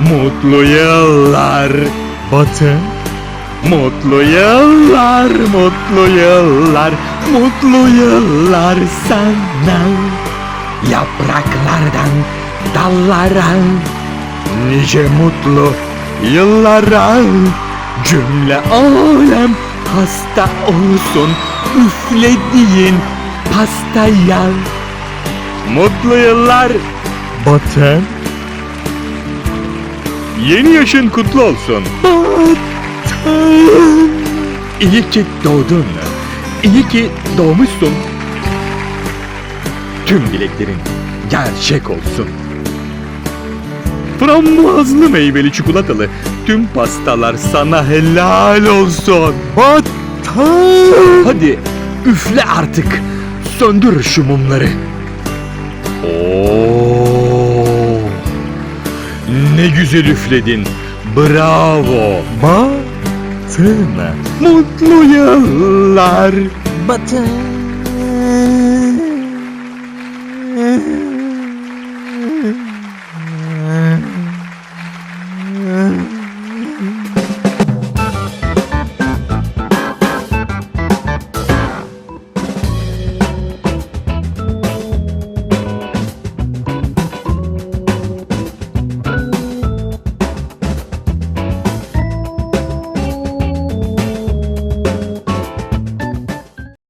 Mutlu yıllar. Batı. Mutlu yıllar, mutlu yıllar, mutlu yıllar sana. Yapraklardan dallara Nice mutlu yıllara Cümle alem hasta olsun Üflediğin pastaya. Mutlu yıllar. Batı Yeni yaşın kutlu olsun İyi ki doğdun İyi ki doğmuşsun Tüm dileklerin gerçek olsun Frambuazlı meyveli çikolatalı tüm pastalar sana helal olsun. Hadi üfle artık. Söndür şu mumları. Oo. Güzel üfledin. Bravo. Ma sana mutlu yıllar. Batı. Mm-hmm.